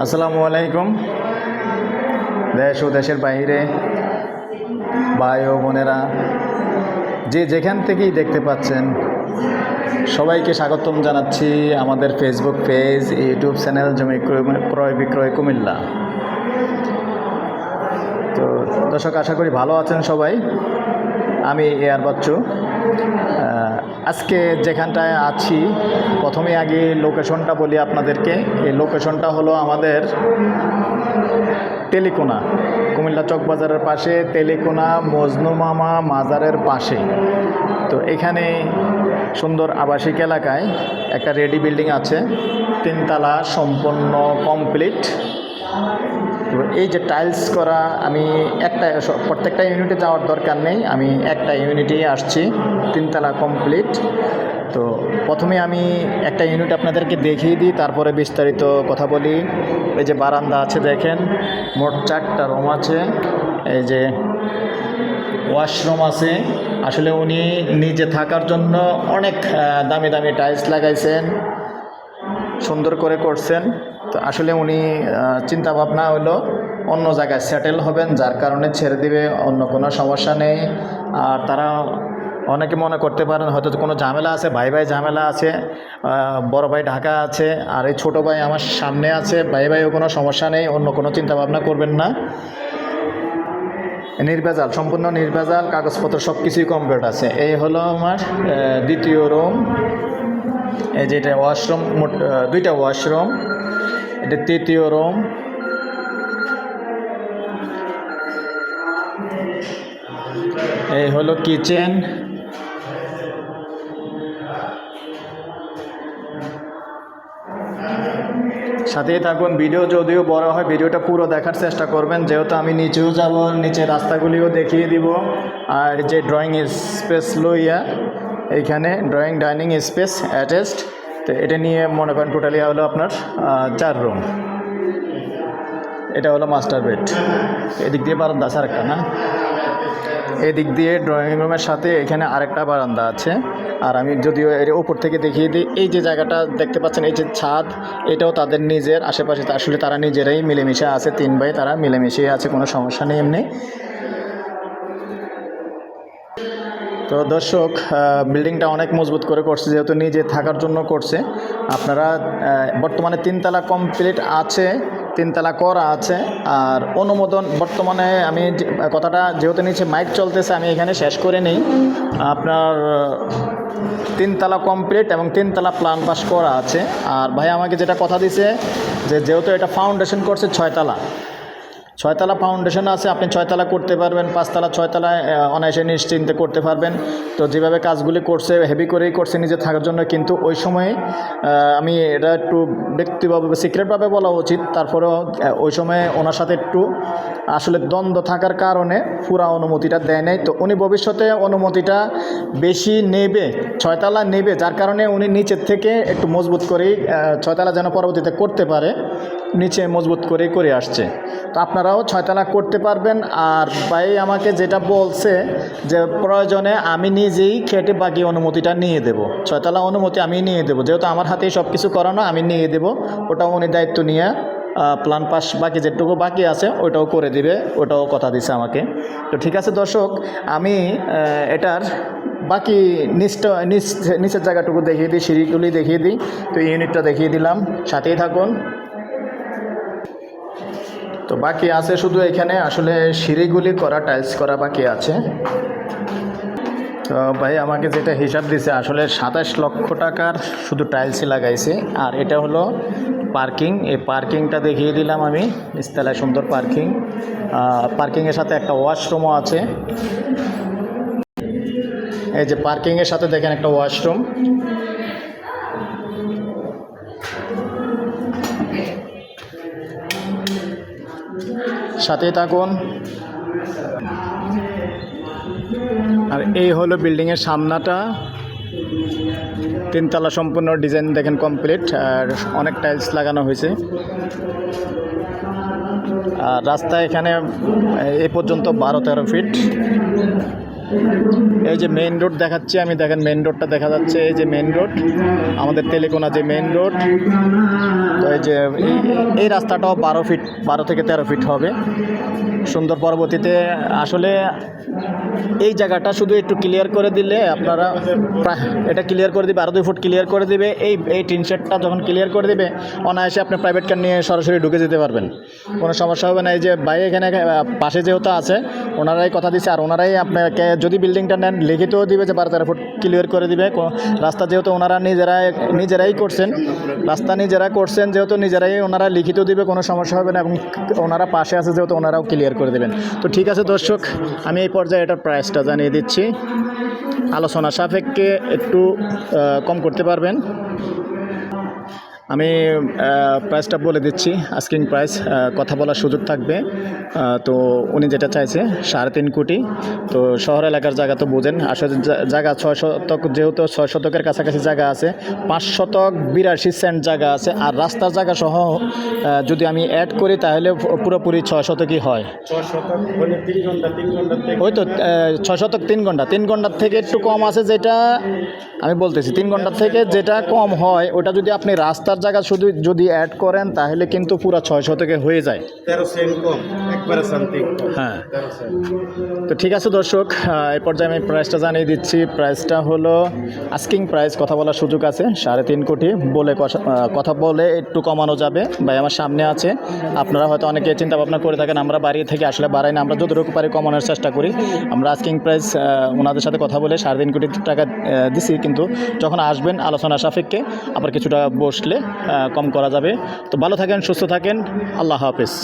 আসসালামু আলাইকুম। দেশ ও দেশের বাইরে ভাই ও বোনেরা, যে যেখান থেকেই দেখতে পাচ্ছেন, সবাইকে স্বাগতম জানাচ্ছি আমাদের ফেসবুক পেজ ইউটিউব চ্যানেল জমি ক্রয়- ক্রয় বিক্রয় কুমিল্লা। তো দর্শক, আশা করি ভালো আছেন সবাই। আমি এ আর বাচ্চু। আজকে যেখানটায় আছি প্রথমে আগে লোকেশনটা বলি আপনাদেরকে। এই লোকেশনটা হলো আমাদের তেলিকোনা, কুমিল্লা চক বাজারের পাশে, তেলিকোনা মজনু মামা মাজারের পাশে। তো এখানে সুন্দর আবাসিক এলাকায় একটা রেডি বিল্ডিং আছে, তিনতলা, সম্পূর্ণ কমপ্লিট। তো এই যে টাইলস করা, আমি একটা প্রত্যেকটা ইউনিটে যাওয়ার দরকার নেই। আমি একটা ইউনিটেই আসছি, তিনতলা কমপ্লিট তো প্রথমে আমি একটা ইউনিট আপনাদেরকে দেখিয়ে দিই, তারপরে বিস্তারিত কথা বলি। এই যে বারান্দা আছে দেখেন, মোট চারটা রুম আছে। এই যে ওয়াশরুম আছে। আসলে উনি নিজে থাকার জন্য অনেক দামি দামি টাইলস লাগাইছেন, সুন্দর করে করছেন। তো আসলে উনি চিন্তা ভাবনা হলো অন্য জায়গায় সেটেল হবেন, যার কারণে ছেড়ে দিবে, অন্য কোনো সমস্যা নেই। আর তারা অনেকে মনে করতে পারেন হয়তো কোনো ঝামেলা আছে, ভাই ভাই ঝামেলা আছে বড় ভাই ঢাকা আছে, আর এই ছোটো ভাই আমার সামনে আছে, ভাই ভাইও কোনো সমস্যা নেই, অন্য কোনো চিন্তা ভাবনা করবেন না। নির্ভেজাল, সম্পূর্ণ নির্ভেজাল, কাগজপত্র সব কিছুই কমপ্লিট আছে। এই হলো আমার দ্বিতীয় রুম এই যেটা ওয়াশরুম দুইটা ওয়াশরুম এটা তৃতীয় রুম। এই হলো কিচেন। সাথেই থাকুন, ভিডিও যদিও বড় হয়, ভিডিওটা পুরো দেখার চেষ্টা করবেন। যেহেতু আমি নিচেও যাব নিচে রাস্তাগুলিও দেখিয়ে দিব। আর যে ড্রয়িং স্পেস লইয়া, এইখানে ড্রয়িং ডাইনিং স্পেস অ্যাটাচড তো এটা নিয়ে মনে করেন টোটালি হলো আপনার চার রুম এটা হলো মাস্টার বেড এদিক দিয়ে বারান্দা আছে আরেকটা, না? এদিক দিয়ে ড্রয়িং রুমের সাথে এখানে আরেকটা বারান্দা আছে। আর আমি যদিও এর উপর থেকে দেখিয়ে দিই, এই যে জায়গাটা দেখতে পাচ্ছেন, এই যে ছাদ, এটাও তাদের নিজের, আশেপাশে আসলে তারা নিজেরাই মিলেমিশে আছে, তিন ভাই তারা মিলেমিশে আছে, কোনো সমস্যা নেই এমনি। তো দর্শক বিল্ডিংটা অনেক মজবুত করে করছে, যেহেতু নিজে থাকার জন্য করছে। আপনারা বর্তমানে তিনতলা কমপ্লিট আছে, তিনতলা করা আছে, আর অনুমোদন বর্তমানে আমি কথাটা যেহেতু নিচে মাইক চলতেছে, আমি এখানে শেষ করে নিই। আপনার, তিনতলা কমপ্লিট এবং তিনতলা প্ল্যান পাস করা আছে। আর ভাই আমাকে যেটা কথা দিছে, যে যেহেতু এটা ফাউন্ডেশন করছে ছয়তলা ছয়তলা ফাউন্ডেশন আছে, আপনি ছয়তলা করতে পারবেন, পাঁচতলা ছয়তলায় অনায়াসে নিশ্চিন্তে করতে পারবেন। তো যেভাবে কাজগুলি করছে হেভি করেই করছে নিজে থাকার জন্য, কিন্তু ওই সময়ে আমি এটা একটু ব্যক্তিভাবে সিক্রেটভাবে বলা উচিত। তারপরেও ওই সময়ে ওনার সাথে একটু আসলে দ্বন্দ্ব থাকার কারণে পুরা অনুমতিটা দেয় নাই। তো উনি ভবিষ্যতে অনুমতিটা বেশি নেবে, ছয়তলা নেবে, যার কারণে উনি নিচের থেকে একটু মজবুত করেই ছয়তলা যেন পরবর্তীতে করতে পারে। নিচে মজবুত করে করে আসছে। তো আপনারাও ছয়তলা করতে পারবেন। আর ভাই আমাকে যেটা বলছে যে, প্রয়োজনে আমি নিজেই খেটে বাকি অনুমতিটা নিয়ে দেব। ছয়তলা অনুমতি আমি নিয়ে দেবো। যেহেতু আমার হাতেই সব কিছু করানো, আমি নিয়ে দেব। ওটাও উনি দায়িত্ব নিয়ে প্লান পাস বাকি যেটুকু বাকি আছে, ওটাও করে দিবে। ওটাও কথা দিছে আমাকে। তো ঠিক আছে দর্শক, আমি এটার বাকি নিচটা, নিচ, নিচের জায়গাটুকু দেখিয়ে দিই, সিঁড়িগুলি দেখিয়ে দিই। তো ইউনিটটা দেখিয়ে দিলাম। সাথেই থাকুন। তো বাকি আছে শুধু এখানে। আসলে সিঁড়িগুলি করা টাইলস করা বাকি আছে। তো ভাই, আমাকে যেটা হিসাব দিছে, আসলে সাতাশ লক্ষ টাকার শুধু টাইলসই লাগাইছে। আর এটা হলো পার্কিং এই পার্কিংটা দেখিয়ে দিলাম আমি। নিচতলায় সুন্দর পার্কিং পার্কিংয়ের সাথে একটা ওয়াশরুমও আছে। এই যে পার্কিংয়ের সাথে দেখেন একটা ওয়াশরুম সাথেই থাকুন। আর এই হলো বিল্ডিংয়ের সামনাটা। তিনতলা সম্পূর্ণ ডিজাইন দেখেন কমপ্লিট, আর অনেক টাইলস লাগানো হয়েছে। আর রাস্তা এখানে এ পর্যন্ত বারো তেরো ফিট। এই যে মেইন রোড দেখাচ্ছি, আমি দেখেন মেইন রোডটা দেখা যাচ্ছে, এই যে মেইন রোড আমাদের তেলেকোনা যে মেইন রোড তো এই যে এই- রাস্তাটাও বারো ফিট বারো থেকে তেরো ফিট হবে। সুন্দর পরবর্তীতে, আসলে এই জায়গাটা শুধু একটু ক্লিয়ার করে দিলে আপনারা এটা ক্লিয়ার করে দিবে আরও দুই ফুট ক্লিয়ার করে দিবে, এই এই টিন শেডটা যখন ক্লিয়ার করে দিবে, অনায়াসে আপনি প্রাইভেট কার নিয়ে সরাসরি ঢুকে যেতে পারবেন। কোনো সমস্যা হবে না, এই যে ভাই এখানে পাশে যেহেতু আছে, ওনারাই কথা দিচ্ছে আর ওনারাই আপনাকে যদি বিল্ডিংটা নেন, লিখিতও দিবে যে বারো তেরো ফুট ক্লিয়ার করে দিবে। রাস্তা যেহেতু ওনারা নিজেরাই নিজেরাই করছেন, রাস্তা নিজেরা করছেন, যেহেতু নিজেরাই ওনারা লিখিত দিবে, কোনো সমস্যা হবে না, এবং ওনারা পাশে আছে যেহেতু ওনারাও ক্লিয়ার করে দেবেন। তো ঠিক আছে দর্শক, আমি এই পর্যায়ে এটার প্রাইসটা জানিয়ে দিচ্ছি। আলোচনা সাপেক্ষে একটু কম করতে পারবেন। আমি প্রাইসটা বলে দিচ্ছি আস্কিং প্রাইস কথা বলার সুযোগ থাকবে। তো উনি যেটা চাইছে সাড়ে তিন কোটি। তো শহর এলাকার জায়গা তো বোঝেন আসলে জায়গা ছয় শতক যেহেতু ছয় শতকের কাছাকাছি জায়গা আছে পাঁচ শতক বিরাশি সেন্ট জায়গা আছে আর রাস্তার জায়গা সহ যদি আমি অ্যাড করি তাহলে পুরোপুরি ছয় শতকই হয়। ওই তো ছয় শতক তিন ঘণ্টা। তিন ঘণ্টার থেকে একটু কম আছে যেটা আমি বলতেছি তিন ঘণ্টার থেকে যেটা কম হয় ওটা যদি আপনি রাস্তার জায়গা শুধু যদি অ্যাড করেন তাহলে কিন্তু পুরো ছয় শতকে হয়ে যায়। তেরো সেন্ট কম একবারে সামথিং হ্যাঁ। তো ঠিক আছে দর্শক এই পর্যায়ে আমি প্রাইসটা জানিয়ে দিচ্ছি। প্রাইসটা হলো আস্কিং প্রাইস কথা বলার সুযোগ আছে সাড়ে তিন কোটি। বলে কথা- বলে একটু কমানো যাবে। ভাই আমার সামনে আছে। আপনারা হয়তো অনেকে চিন্তা ভাবনা করে থাকেন আমরা বাড়ি থেকে আসলে বাড়াই না। আমরা যতটুকু পারি কমানোর চেষ্টা করি। আমরা আস্কিং প্রাইস ওনাদের সাথে কথা বলে সাড়ে তিন কোটি টাকা দিছি। কিন্তু যখন আসবেন আলোচনা সাপেক্ষে আবার কিছুটা বসলে কম করা যাবে। তো ভালো থাকেন সুস্থ থাকেন। আল্লাহ হাফেজ।